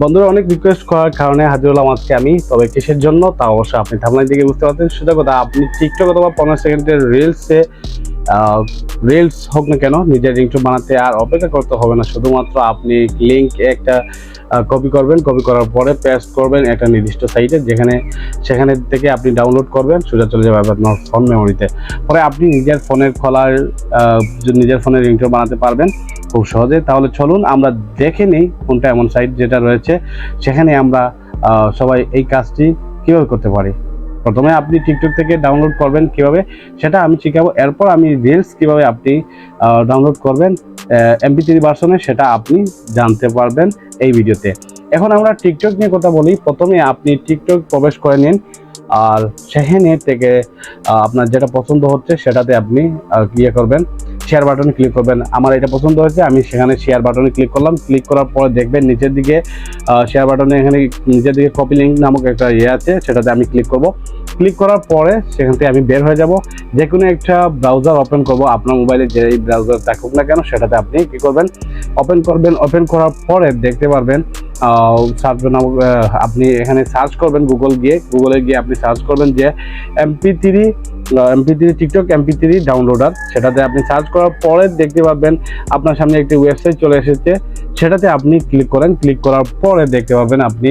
বন্ধুরা, অনেক রিকোয়েস্ট করার কারণে হাজির হলাম আজকে আমি। তবে কিসের জন্য তা অবশ্যই আপনি থামলাই দিকে বুঝতে পারছেন। সেটা কথা, আপনি টিকটক অথবা পনেরো সেকেন্ডের রিলসে রিলস হোক না কেন, নিজের রিংটোন বানাতে আর অপেক্ষা করতে হবে না। শুধুমাত্র আপনি লিঙ্ক একটা কপি করবেন। কপি করার পরে পেস্ট করবেন একটা নির্দিষ্ট সাইটে যেখানে, সেখানে থেকে আপনি ডাউনলোড করবেন। সোজা চলে যাবে আপনার ফোন মেমোরিতে পরে আপনি নিজের ফোনের খোলার নিজের ফোনের রিংটোন বানাতে পারবেন। খুব সহজে। তাহলে চলুন, আমরা দেখে নিই কোনটা এমন সাইট যেটা রয়েছে। সেখানে আমরা সবাই এই কাজটি কীভাবে করতে পারি। প্রথমে আপনি টিকটক থেকে ডাউনলোড করবেন কীভাবে, সেটা আমি শিখাবো। এরপর আমি রিলস কীভাবে আপনি ডাউনলোড করবেন এমপি থ্রি ভার্সনে সেটা আপনি জানতে পারবেন এই ভিডিওতে। এখন আমরা টিকটক নিয়ে কথা বলি। প্রথমে আপনি টিকটক প্রবেশ করে নিন। আর সেখানে থেকে আপনার যেটা পছন্দ হচ্ছে, সেটাতে আপনি ইয়ে করবেন। শেয়ার বাটনে ক্লিক করবেন। আমার এটা পছন্দ হয়েছে, আমি সেখানে শেয়ার বাটনে ক্লিক করলাম। ক্লিক করার পর দেখবেন নিচের দিকে শেয়ার বাটনে এখানে নিচের দিকে কপি লিঙ্ক নামক একটা ইয়ে আছে, সেটাতে আমি ক্লিক করব। ক্লিক করার পরে সেখান থেকে আমি বের হয়ে যাব। যে কোনো একটা ব্রাউজার ওপেন করব, আপনার মোবাইলে যে ব্রাউজার থাকুক না কেন, সেটাতে আপনি কি করবেন? ওপেন করবেন। ওপেন করার পরে দেখতে পারবেন সার্চ আপনি এখানে সার্চ করবেন গুগল গিয়ে গুগলে গিয়ে আপনি সার্চ করবেন যে MP three MP three TikTok MP three downloader সেটাতে আপনি সার্চ করার পরে দেখতে পাবেন আপনার সামনে একটি ওয়েবসাইট চলে এসেছে, সেটাতে আপনি ক্লিক করেন ক্লিক করার পরে দেখতে পাবেন আপনি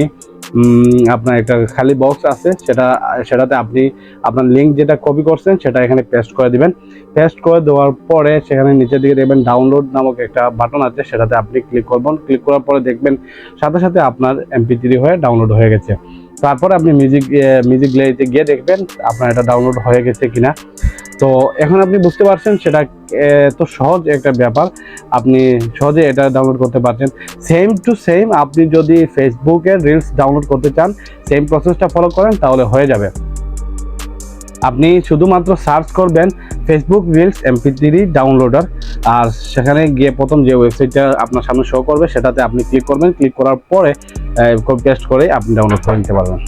আপনার একটা খালি বক্স আছে, সেটা, সেটাতে আপনি আপনার লিঙ্ক যেটা কপি করছেন, সেটা এখানে পেস্ট করে দিবেন। পেস্ট করে দেওয়ার পরে সেখানে নিচের দিকে দেখবেন ডাউনলোড নামক একটা বাটন আছে, সেটাতে আপনি ক্লিক করবেন। ক্লিক করার পরে দেখবেন সাথে সাথে আপনার এমপি থ্রি হয়ে ডাউনলোড হয়ে গেছে। তারপরে আপনি মিউজিক মিউজিক গ্যালারিতে গিয়ে দেখবেন আপনার এটা ডাউনলোড হয়ে গেছে কিনা। তো এখন আপনি বুঝতে পারছেন, সেটা তো সহজ একটা ব্যাপার। আপনি সহজে এটা ডাউনলোড করতে পারছেন। সেম টু সেম আপনি যদি ফেসবুকের রিলস ডাউনলোড করতে চান সেম প্রসেসটা ফলো করেন, তাহলে হয়ে যাবে। আপনি শুধুমাত্র সার্চ করবেন Facebook reels MP three downloader আর সেখানে গিয়ে প্রথম যে ওয়েবসাইটটা আপনার সামনে শো করবে, সেটাতে আপনি ক্লিক করবেন। ক্লিক করার পরে পেস্ট করে আপনি ডাউনলোড করে নিতে পারবেন।